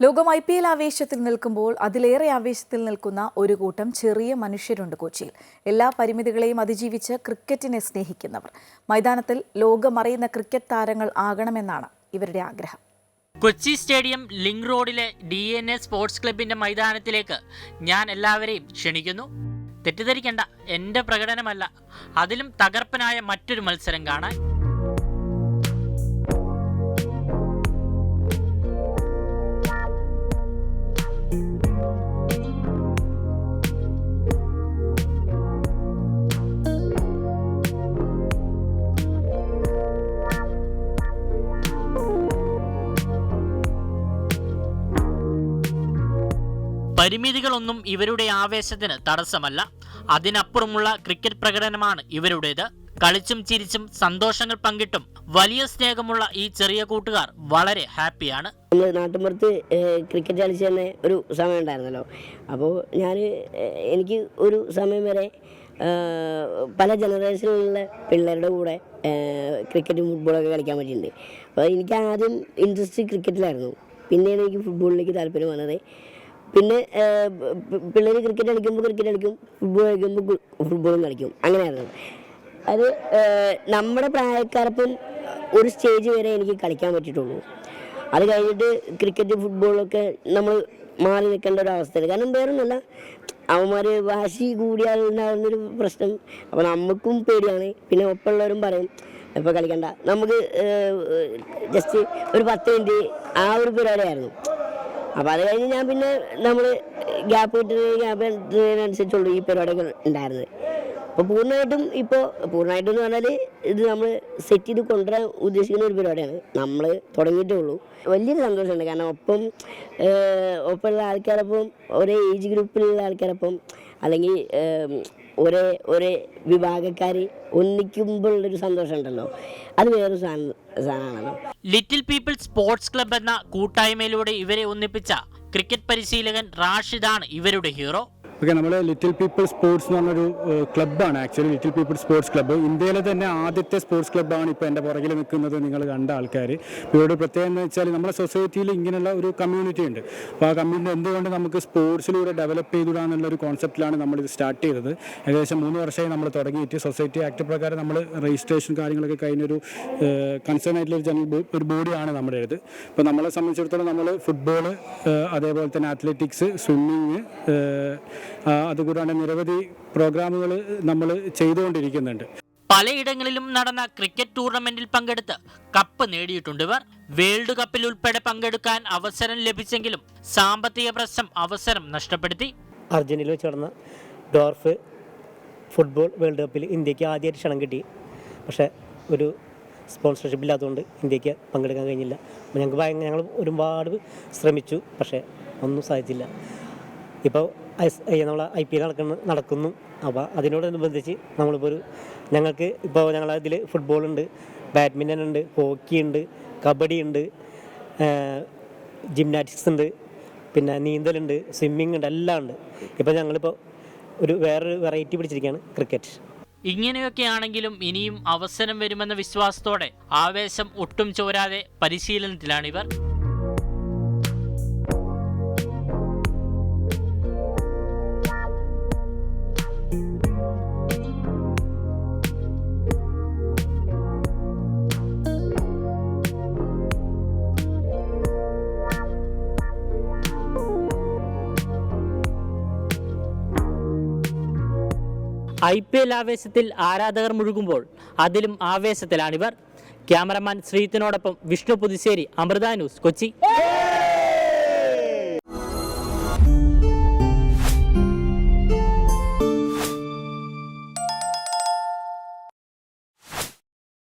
ലോകം I P L ആവേശത്തിൽ നിൽക്കുമ്പോൾ അതിലേറെ ആവേശത്തിൽ നിൽക്കുന്ന ഒരു കൂട്ടം ചെറിയ മനുഷ്യരുണ്ട് കൊച്ചിയിൽ. എല്ലാ പരിമിതികളെയും അതിജീവിച്ച് ക്രിക്കറ്റിനെ സ്നേഹിക്കുന്നവർ. മൈതാനത്തിൽ ലോകമറിയുന്ന ക്രിക്കറ്റ് താരങ്ങൾ ആകണമെന്നാണ് ഇവരുടെ ആഗ്രഹം. കൊച്ചി സ്റ്റേഡിയം ലിങ്ക് റോഡിലെ ഡി എൻ എ സ്പോർട്സ് ക്ലബിന്റെ മൈതാനത്തിലേക്ക് ഞാൻ എല്ലാവരെയും ക്ഷണിക്കുന്നു. തെറ്റിദ്ധരിക്കേണ്ട എന്റെ പ്രകടനമല്ല. അതിലും തകർപ്പനായ മറ്റൊരു മത്സരം കാണാൻ പരിമിതികളൊന്നും ഇവരുടെ ആവേശത്തിന് തടസ്സമല്ല. അതിനപ്പുറമുള്ള ക്രിക്കറ്റ് പ്രകടനമാണ് ഇവരുടേത്. കളിച്ചും ചിരിച്ചും സന്തോഷങ്ങൾ പങ്കിട്ടും വലിയ സ്നേഹമുള്ള ഈ ചെറിയ കൂട്ടുകാർ വളരെ ഹാപ്പിയാണ്. നമ്മൾ നാട്ടിൻപുറത്ത് ക്രിക്കറ്റ് കളിച്ച് തന്നെ ഒരു സമയം ഉണ്ടായിരുന്നല്ലോ. അപ്പോൾ ഞാൻ എനിക്ക് ഒരു സമയം വരെ പല ജനറേഷനിലുള്ള പിള്ളേരുടെ കൂടെ ക്രിക്കറ്റും ഫുട്ബോളൊക്കെ കളിക്കാൻ പറ്റിയിട്ടുണ്ട്. അപ്പോൾ എനിക്ക് ആദ്യം ഇൻട്രസ്റ്റ് ക്രിക്കറ്റിലായിരുന്നു. പിന്നെയാണ് എനിക്ക് ഫുട്ബോളിലേക്ക് താല്പര്യം വന്നത് പിന്നെ പിള്ളേർ ക്രിക്കറ്റ് കളിക്കുമ്പോൾ ക്രിക്കറ്റ് കളിക്കും ഫുട്ബോൾ കളിക്കുമ്പോൾ ഫുട്ബോളും കളിക്കും. അങ്ങനെയായിരുന്നു. അത് നമ്മുടെ പ്രായക്കാരപ്പം ഒരു സ്റ്റേജ് വരെ എനിക്ക് കളിക്കാൻ പറ്റിയിട്ടുള്ളൂ. അത് കഴിഞ്ഞിട്ട് ക്രിക്കറ്റ് ഫുട്ബോളൊക്കെ നമ്മൾ മാറി നിൽക്കേണ്ട ഒരു അവസ്ഥയാണ്. കാരണം വേറൊന്നുമല്ല അവന്മാർ വാശി കൂടിയാൽ ഉണ്ടാകുന്നൊരു പ്രശ്നം. അപ്പോൾ നമുക്കും പേടിയാണ്. പിന്നെ ഒപ്പമുള്ളവരും പറയും ഇപ്പോൾ കളിക്കണ്ട. നമുക്ക് ജസ്റ്റ് ഒരു പത്ത് മിനിറ്റ് ആ ഒരു പരിപാടിയായിരുന്നു. അപ്പോൾ അത് കഴിഞ്ഞ് ഞാൻ പിന്നെ നമ്മൾ ഗ്യാപ്പ് ഇട്ടത് ഗ്യാപ്പ് കിട്ടുന്നതിനനുസരിച്ചുള്ളൂ ഈ പരിപാടികൾ ഉണ്ടായിരുന്നത്. അപ്പോൾ പൂർണമായിട്ടും ഇപ്പോൾ പൂർണമായിട്ടും എന്ന് പറഞ്ഞാൽ ഇത് നമ്മൾ സെറ്റ് ചെയ്ത് കൊണ്ടുവരാൻ ഉദ്ദേശിക്കുന്ന ഒരു പരിപാടിയാണ്. നമ്മൾ തുടങ്ങിയിട്ടേ ഉള്ളൂ. വലിയൊരു സന്തോഷമുണ്ട്. കാരണം ഒപ്പം ഒപ്പമുള്ള ആൾക്കാരൊപ്പം ഒരേ ഏജ് ഗ്രൂപ്പിലുള്ള ആൾക്കാരൊപ്പം അല്ലെങ്കിൽ ഒരേ ഒരേ വിഭാഗക്കാർ ഒന്നിക്കുമ്പോഴുള്ളൊരു സന്തോഷം ഉണ്ടല്ലോ അത് വേറൊരു സാധനം സാധനമാണല്ലോ ലിറ്റിൽ പീപ്പിൾ സ്പോർട്സ് ക്ലബ് എന്ന കൂട്ടായ്മയിലൂടെ ഇവരെ ഒന്നിപ്പിച്ച ക്രിക്കറ്റ് പരിശീലകൻ റാഷിദാണ് ഇവരുടെ ഹീറോ. ഓക്കെ നമ്മൾ ലിറ്റിൽ പീപ്പിൾ സ്പോർട്സ് എന്ന് പറഞ്ഞൊരു ക്ലബ്ബാണ് actually little people sports club ഇന്ത്യയിലെ തന്നെ ആദ്യത്തെ സ്പോർട്സ് ക്ലബ്ബാണ് ഇപ്പോൾ എന്റെ പുറകിൽ നിൽക്കുന്നത് നിങ്ങൾ കണ്ട ആൾക്കാർ ഇവിടെ പ്രത്യേകത എന്ന് വെച്ചാൽ നമ്മുടെ സൊസൈറ്റിയിൽ ഇങ്ങനെയുള്ള ഒരു കമ്മ്യൂണിറ്റി ഉണ്ട്. അപ്പോൾ ആ കമ്മ്യൂണിറ്റി എന്തുകൊണ്ട് നമുക്ക് സ്പോർട്സിലൂടെ ഡെവലപ്പ് ചെയ്തിടാന്നുള്ള ഒരു കോൺസെപ്റ്റിലാണ് നമ്മളിത് സ്റ്റാർട്ട് ചെയ്തത്. ഏകദേശം മൂന്ന് വർഷമായി നമ്മൾ തുടങ്ങിയിട്ട് സൊസൈറ്റി ആക്ട് പ്രകാരം നമ്മൾ രജിസ്ട്രേഷൻ കാര്യങ്ങളൊക്കെ കഴിഞ്ഞൊരു കൺസേൺ ആയിട്ടുള്ള ഒരു ജനറൽ ഒരു ബോഡിയാണ് നമ്മുടെ ഇത് ഇപ്പോൾ നമ്മളെ സംബന്ധിച്ചിടത്തോളം നമ്മൾ ഫുട്ബോൾ അതേപോലെ തന്നെ അത്ലറ്റിക്സ് സ്വിമ്മിങ് അതുകൂടാണ്ട് നിരവധി പ്രോഗ്രാമുകൾ നമ്മൾ ചെയ്തുകൊണ്ടിരിക്കുന്നുണ്ട്. പലയിടങ്ങളിലും നടന്ന ക്രിക്കറ്റ് ടൂർണമെന്റിൽ പങ്കെടുത്ത് കപ്പ് നേടിയിട്ടുണ്ട് ഇവർ. വേൾഡ് കപ്പിൽ ഉൾപ്പെടെ പങ്കെടുക്കാൻ അവസരം ലഭിച്ചെങ്കിലും സാമ്പത്തിക പ്രശ്നം അവസരം നഷ്ടപ്പെടുത്തി. അർജന്റീനയിൽ വെച്ച് നടന്ന ഡോർഫ് ഫുട്ബോൾ വേൾഡ് കപ്പിൽ ഇന്ത്യയ്ക്ക് ആദ്യമായിട്ട് ക്ഷണം കിട്ടി. പക്ഷേ ഒരു സ്പോൺസർഷിപ്പ് ഇല്ലാത്തതുകൊണ്ട് ഇന്ത്യയ്ക്ക് പങ്കെടുക്കാൻ കഴിഞ്ഞില്ല. ഞങ്ങൾക്ക് ഭയങ്കര ഞങ്ങൾ ഒരുപാട് ശ്രമിച്ചു പക്ഷേ ഒന്നും സാധിച്ചില്ല. ഇപ്പോൾ നമ്മൾ ഐ പി എൽ നടക്കുന്ന നടക്കുന്നു. അപ്പോൾ അതിനോടനുബന്ധിച്ച് നമ്മളിപ്പോൾ ഒരു ഞങ്ങൾക്ക് ഇപ്പോൾ ഞങ്ങളെ ഇതിൽ ഫുട്ബോളുണ്ട് ബാഡ്മിന്റൺ ഉണ്ട് ഹോക്കി ഉണ്ട് കബഡി ഉണ്ട് ജിംനാറ്റിക്സ് ഉണ്ട് പിന്നെ നീന്തലുണ്ട് സ്വിമ്മിങ് ഉണ്ട് എല്ലാം ഉണ്ട്. ഇപ്പോൾ ഞങ്ങളിപ്പോൾ ഒരു വേറൊരു വെറൈറ്റി പിടിച്ചിരിക്കുകയാണ് ക്രിക്കറ്റ് ഇങ്ങനെയൊക്കെയാണെങ്കിലും ഇനിയും അവസരം വരുമെന്ന വിശ്വാസത്തോടെ ആവേശം ഒട്ടും ചോരാതെ പരിശീലനത്തിലാണിവർ. ഐ പി എൽ ആവേശത്തിൽ ആരാധകർ മുഴുകുമ്പോൾ അതിലും ആവേശത്തിലാണിവർ. ക്യാമറമാൻ ശ്രീത്തിനോടൊപ്പം വിഷ്ണു പുതുശ്ശേരി അമൃത ന്യൂസ് കൊച്ചി.